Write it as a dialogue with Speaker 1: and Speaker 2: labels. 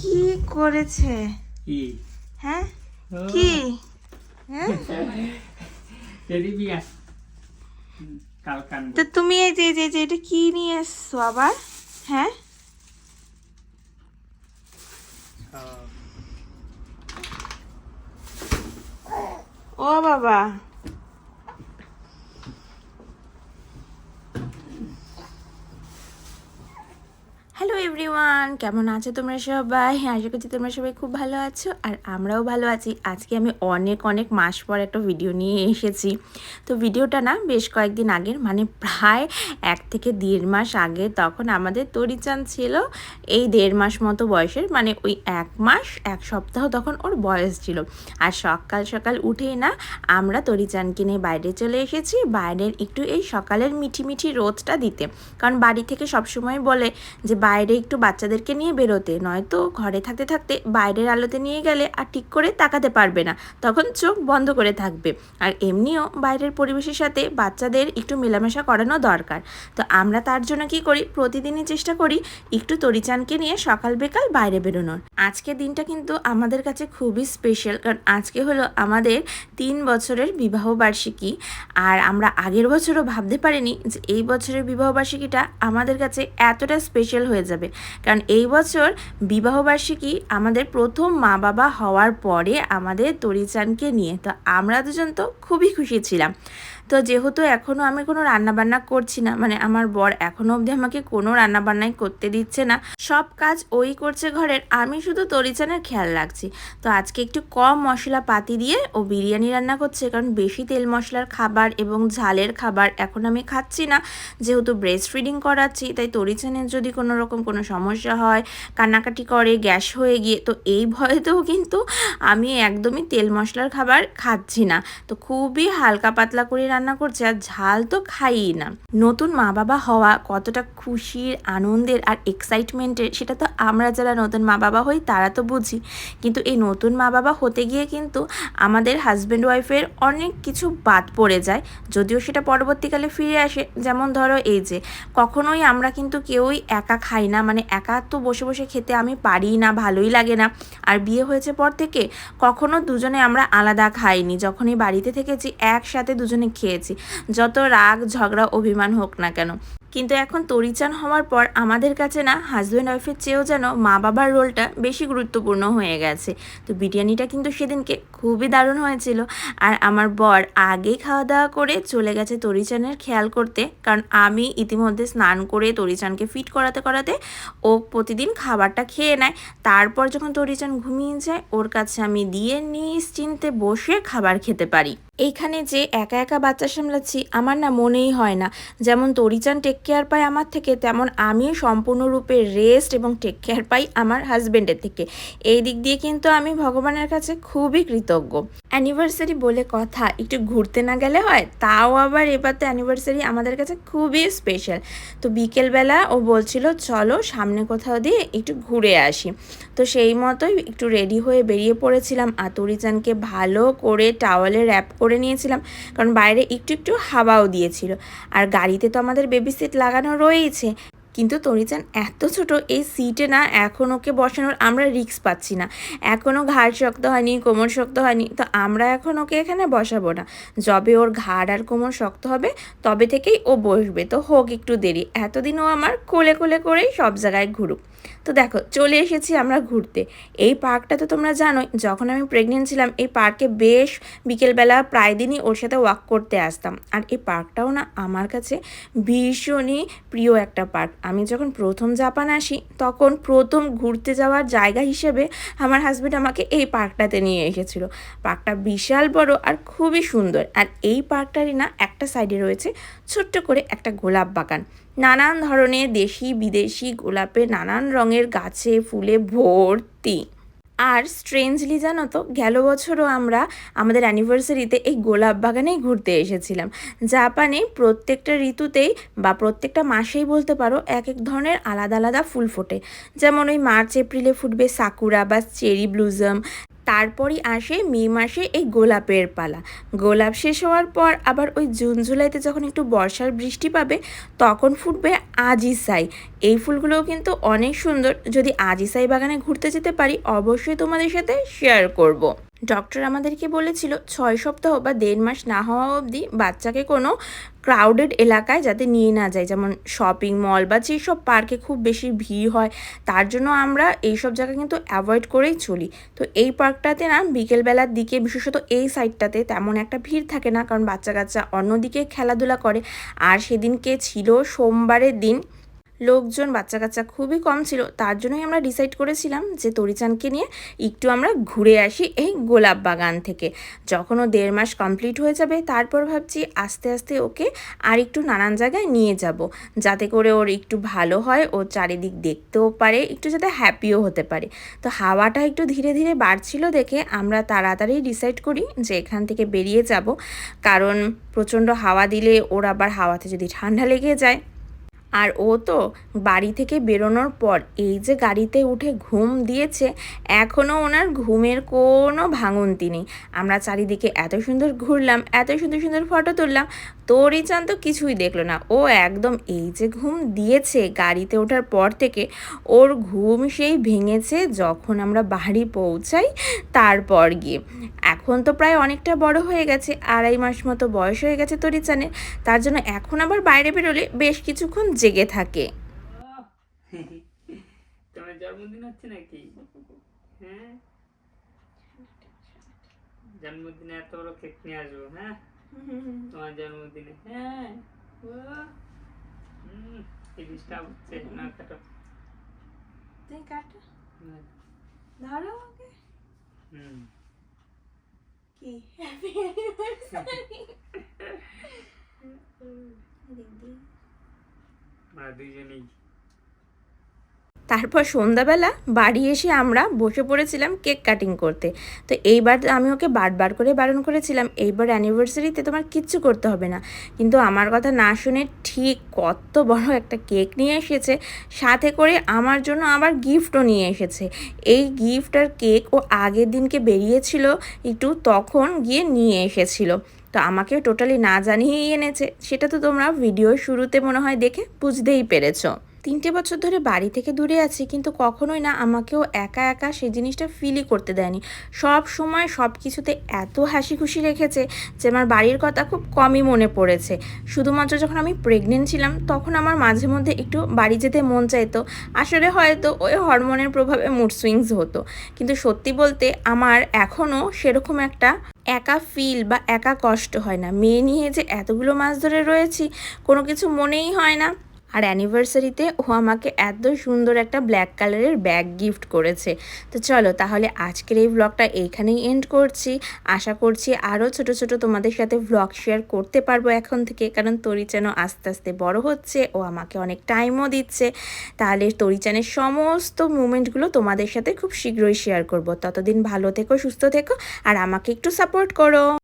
Speaker 1: কি করেছে?
Speaker 2: কি?
Speaker 1: হ্যাঁ? কি? হ্যাঁ? তো তুমি এই যে যে যে এটা কি নিয়ে এসছো আবার? হ্যাঁ? ও বাবা। এভরিওয়ান কেমন আছো তোমরা সবাই? আশা করছি তোমরা সবাই খুব ভালো আছো আর আমরাও ভালো আছি। আজকে আমি অনেক অনেক মাস পর একটা ভিডিও নিয়ে এসেছি। তো ভিডিওটা না বেশ কয়েকদিন আগের মানে প্রায় এক থেকে দেড় মাস আগে তখন আমাদের তরিচান ছিল এই দেড় মাস মতো বয়সের মানে ওই এক মাস, এক সপ্তাহ তখন ওর বয়স ছিল। আর সকাল সকাল উঠেই না আমরা তরিচানকে নিয়ে বাইরে চলে এসেছি, বাইরের একটু এই সকালের মিঠি মিঠি রোদটা দিতে। কারণ বাড়ি থেকে সবসময় বলে যে, বাইরে একটু বাচ্চাদেরকে নিয়ে বেরোতে, নয়তো ঘরে থাকতে থাকতে বাইরের আলোতে নিয়ে গেলে আর ঠিক করে তাকাতে পারবে না। তখন চোখ বন্ধ করে থাকবে। আর এমনিও বাইরের পরিবেশের সাথে বাচ্চাদের একটু মেলামেশা করানো দরকার। তো আমরা তার জন্য কি করি? প্রতিদিনই চেষ্টা করি একটু তরিচানকে নিয়ে সকাল বিকাল বাইরে বেরোনোর। আজকের দিনটা কিন্তু আমাদের কাছে খুবই স্পেশাল কারণ আজকে হলো আমাদের তিন বছরের বিবাহ বার্ষিকী। আর আমরা আগের বছরও ভাবতে পারিনি যে এই বছরের বিবাহ বার্ষিকীটা আমাদের কাছে এতটা স্পেশাল হয়ে যাবে। কারণ এই বছর বিবাহবার্ষিকী আমাদের প্রথম মা বাবা হওয়ার পরে আমাদের তরিচানকে নিয়ে, তো আমরা দুজন তো খুবই খুশি ছিলাম। তো যেহেতু এখনও আমি কোনো রান্নাবান্না করছি না মানে আমার বর এখনও অবধি আমাকে কোনো রান্নাবান্নাই করতে দিচ্ছে না, সব কাজ ওই করছে ঘরের, আমি শুধু তরিচানের খেয়াল রাখছি। তো আজকে একটু কম মশলা পাতি দিয়ে ও বিরিয়ানি রান্না করছে, কারণ বেশি তেল মশলার খাবার এবং ঝালের খাবার এখন আমি খাচ্ছি না, যেহেতু ব্রেস্ট ফিডিং করাচ্ছি, তাই তরিচানের যদি কোনো রকম কোনো সমস্যা হয়, কান্নাকাটি করে, গ্যাস হয়ে গিয়ে, তো এই ভয়েতেও কিন্তু আমি একদমই তেল মশলার খাবার খাচ্ছি না। তো খুবই হালকা পাতলা করে রান্না করছে আর ঝাল তো খাইই না। নতুন মা বাবা হওয়া কতটা খুশির, আনন্দের আর এক্সাইটমেন্টের সেটা তো আমরা যারা নতুন মা বাবা হই তারা তো বুঝি। কিন্তু এই নতুন মা বাবা হতে গিয়ে কিন্তু আমাদের হাজব্যান্ড ওয়াইফের অনেক কিছু বাদ পড়ে যায়। যদিও সেটা পরবর্তীকালে ফিরে আসে। যেমন ধরো এই যে, কখনোই আমরা কিন্তু কেউই একা খাই না। মানে একা তো বসে বসে খেতে আমি পারি না, ভালোই লাগে না। আর বিয়ে হয়েছে পর থেকে কখনো দুজনে আমরা আলাদা খাইনি, যখনই বাড়িতে থেকেছি একসাথে দুজনে খেয়েছি, যত রাগ ঝগড়া, অভিমান হোক না কেন। কিন্তু এখন তরিচান হওয়ার পর আমাদের কাছে না হাজব্যান্ড ওয়াইফের চেয়েও যেন মা বাবার রোলটা বেশি গুরুত্বপূর্ণ হয়ে গেছে। তো বিরিয়ানিটা কিন্তু সেদিনকে খুবই দারুণ হয়েছিল। আর আমার বর আগেই খাওয়া দাওয়া করে চলে গেছে তরিচানের খেয়াল করতে। কারণ আমি ইতিমধ্যে স্নান করে তরিচানকে ফিট করাতে করাতে ও প্রতিদিন খাবারটা খেয়ে নেয়। তারপর যখন তরিচান ঘুমিয়ে যায়, ওর কাছে আমি দিয়ে নিশ্চিন্তে বসে খাবার খেতে পারি। এইখানে যে একা একা বাচ্চা সামলাচ্ছি, আমার না মনেই হয় না। যেমন তরিচান টেক কেয়ার পায় আমার থেকে, তেমন আমিও সম্পূর্ণরূপে রেস্ট এবং টেক কেয়ার পাই আমার হাজব্যান্ডের থেকে। এই দিক দিয়ে কিন্তু আমি ভগবানের কাছে খুবই কৃতজ্ঞ। অ্যানিভার্সারি বলে কথা, একটু ঘুরতে না গেলে হয়? তাও আবার এবার তো অ্যানিভার্সারি আমাদের কাছে খুবই স্পেশাল তো বিকেলবেলা ও বলছিল, চলো সামনে কোথাও দিয়ে একটু ঘুরে আসি। তো সেই মতোই একটু রেডি হয়ে বেরিয়ে পড়েছিলাম। আর তরিচানকে ভালো করে টাওয়ালে র্যাপ করে নিয়েছিলাম। কারণ বাইরে একটু একটু হাওয়াও দিয়েছিল। আর গাড়িতে তো আমাদের বেবি সিট লাগানো রয়েইছে। কিন্তু তরিচান এত ছোট, এই সিটে না এখন ওকে বসানোর আমরা রিক্স পাচ্ছি না। এখনও ঘাড় শক্ত হয়নি, কোমর শক্ত হয়নি, তো আমরা এখন ওকে এখানে বসাবো না। যবে ওর ঘাড় আর কোমর শক্ত হবে, তবে থেকেই ও বসবে। তো হোক একটু দেরি। এতদিন ও আমার কোলে কোলে করেই সব জায়গায় ঘুরুক। তো দেখো, চলে এসেছি আমরা ঘুরতে। এই পার্কটা তো তোমরা জানোই, যখন আমি প্রেগনেন্ট ছিলাম, এই পার্কে বেশ বিকেলবেলা প্রায় দিনই ওর সাথে ওয়াক করতে আসতাম। আর এই পার্কটাও না আমার কাছে ভীষণই প্রিয় একটা পার্ক আমি যখন প্রথম জাপান আসি, তখন প্রথম ঘুরতে যাওয়ার জায়গা হিসেবে আমার হাজব্যান্ড আমাকে এই পার্কটাতে নিয়ে এসেছিল। পার্কটা বিশাল বড় আর খুবই সুন্দর। আর এই পার্কটারই না একটা সাইডে রয়েছে ছোট্ট করে একটা গোলাপ বাগান। নানান ধরনের দেশি বিদেশি গোলাপের নানান রঙের গাছে ফুলে ভর্তি। আর স্ট্রেঞ্জলি জানো তো গেল বছরও আমরা আমাদের অ্যানিভার্সারিতে এই গোলাপ বাগানেই ঘুরতে এসেছিলাম। জাপানে প্রত্যেকটা ঋতুতেই বা প্রত্যেকটা মাসেই বলতে পারো এক এক ধরনের আলাদা আলাদা ফুল ফোটে। যেমন ওই মার্চ, এপ্রিলে ফুটবে সাকুরা বা চেরি ব্লুজম তারপরই আসে মে মাসে এই গোলাপের পালা। গোলাপ শেষ হওয়ার পর আবার ওই জুন জুলাইতে যখন একটু বর্ষার বৃষ্টি পাবে, তখন ফুটবে আজিসাই এই ফুলগুলোও কিন্তু অনেক সুন্দর। যদি আজিসাই বাগানে ঘুরতে যেতে পারি, অবশ্যই তোমাদের সাথে শেয়ার করব। ডক্টর আমাদেরকে বলেছিল ছয় সপ্তাহ বা দেড় মাস না হওয়া অবধি বাচ্চাকে কোনো ক্রাউডেড এলাকায় যাতে নিয়ে না যায়। যেমন শপিং মল বা যেসব পার্কে খুব বেশি ভিড় হয়, তার জন্য আমরা এইসব জায়গা কিন্তু অ্যাভয়েড করেই চলি। তো এই পার্কটাতে না বিকেলবেলার দিকে, বিশেষত এই সাইডটাতে তেমন একটা ভিড় থাকে না। কারণ বাচ্চা কাচ্চা অন্যদিকে খেলাধুলা করে। আর সেদিনকে ছিল সোমবারের দিন লোকজন বাচ্চা কাচ্চা খুবই কম ছিল। তার জন্যই আমরা ডিসাইড করেছিলাম যে তরিচানকে নিয়ে একটু আমরা ঘুরে আসি এই গোলাপ বাগান থেকে। যখন ও দেড় মাস কমপ্লিট হয়ে যাবে, তারপর ভাবছি আস্তে আস্তে ওকে আর একটু নানান জায়গায় নিয়ে যাব, যাতে করে ওর একটু ভালো হয়, ও চারিদিক দেখতেও পারে, একটু যাতে হ্যাপিও হতে পারে। তো হাওয়াটা একটু ধীরে ধীরে বাড়ছিল দেখে আমরা তাড়াতাড়ি ডিসাইড করি যে এখান থেকে বেরিয়ে যাব। কারণ প্রচণ্ড হাওয়া দিলে ওর আবার হাওয়াতে যদি ঠান্ডা লেগে যায় আর ও তো বাড়ি থেকে বেরোনোর পর এই যে গাড়িতে উঠে ঘুম দিয়েছে এখনও ওনার ঘুমের কোনো ভাঙন্তি নেই। আমরা চারিদিকে এত সুন্দর ঘুরলাম, এত সুন্দর সুন্দর ফটো তুললাম চান তো কিছুই দেখল না। ও একদম এই যে ঘুম দিয়েছে গাড়িতে ওঠার পর থেকে, ওর ঘুম সেই ভেঙেছে যখন আমরা বাড়ি পৌঁছাই তারপর গিয়ে। এখন তো প্রায় অনেকটা বড় হয়ে গেছে, আড়াই মাস মতো বয়স হয়ে গেছে তরিচানের তার জন্য এখন আবার বাইরে বেরোলে বেশ কিছুক্ষণ জেগে থাকে।
Speaker 2: জন্মদিন হ্যাঁ? জন্মদিনে এত বড় কেক নিয়ে আসব হ্যাঁ? তোমার জন্মদিনে হ্যাঁ। ও হুম তিরিশটা হচ্ছে না কাটো।
Speaker 1: তুই কাটো? ধরো আমাকে।
Speaker 2: হুম।
Speaker 1: কি? হ্যাপি অ্যানিভার্সারি
Speaker 2: দুইজনেই।
Speaker 1: তারপর সন্ধ্যাবেলা বাড়ি এসে আমরা বসে পড়েছিলাম কেক কাটিং করতে। তো এইবার আমি ওকে বারবার করে বারণ করেছিলাম, এইবার অ্যানিভার্সারিতে তোমার কিচ্ছু করতে হবে না। কিন্তু আমার কথা না শুনে ঠিক কত বড় একটা কেক নিয়ে এসেছে, সাথে করে আমার জন্য আবার গিফটও নিয়ে এসেছে। এই গিফট আর কেক ও আগের দিনকে বেরিয়েছিল, একটু তখন গিয়ে নিয়ে এসেছিল। তো আমাকে টোটালি না জানিয়েই এনেছে। সেটা তো তোমরা ভিডিও শুরুতে মনে হয় দেখে বুঝতেই পেরেছ। তিনটে বছর ধরে বাড়ি থেকে দূরে আছি, কিন্তু কখনোই না আমাকেও একা একা সেই জিনিসটা ফিলই করতে দেয়নি। সব সময় সব কিছুতে এত হাসি খুশি রেখেছে যে আমার বাড়ির কথা খুব কমই মনে পড়েছে। শুধুমাত্র যখন আমি প্রেগনেন্ট ছিলাম, তখন আমার মাঝে মধ্যে একটু বাড়ি যেতে মন চাইতো। আসলে হয়তো ওই হরমোনের প্রভাবে মুড সুইংস হতো। কিন্তু সত্যি বলতে আমার এখনও সেরকম একটা একা ফিল বা একা কষ্ট হয় না। মেয়ে নিয়ে যে এতগুলো মাছ ধরে রয়েছি, কোনো কিছু মনেই হয় না। আর অ্যানিভার্সারিতে ও আমাকে এত সুন্দর একটা ব্ল্যাক কালারের ব্যাগ গিফট করেছে। তো চলো তাহলে আজকের এই ব্লগটা এইখানেই এন্ড করছি। আশা করছি আরও ছোট ছোট তোমাদের সাথে ব্লগ শেয়ার করতে পারব এখন থেকে, কারণ তরিচানো আস্তে আস্তে বড় হচ্ছে, ও আমাকে অনেক টাইমও দিচ্ছে। তাহলে তরিচানের সমস্ত মুমেন্টগুলো তোমাদের সাথে খুব শীঘ্রই শেয়ার করব। ততদিন ভালো থেকো, সুস্থ থেকো, আর আমাকে একটু সাপোর্ট করো।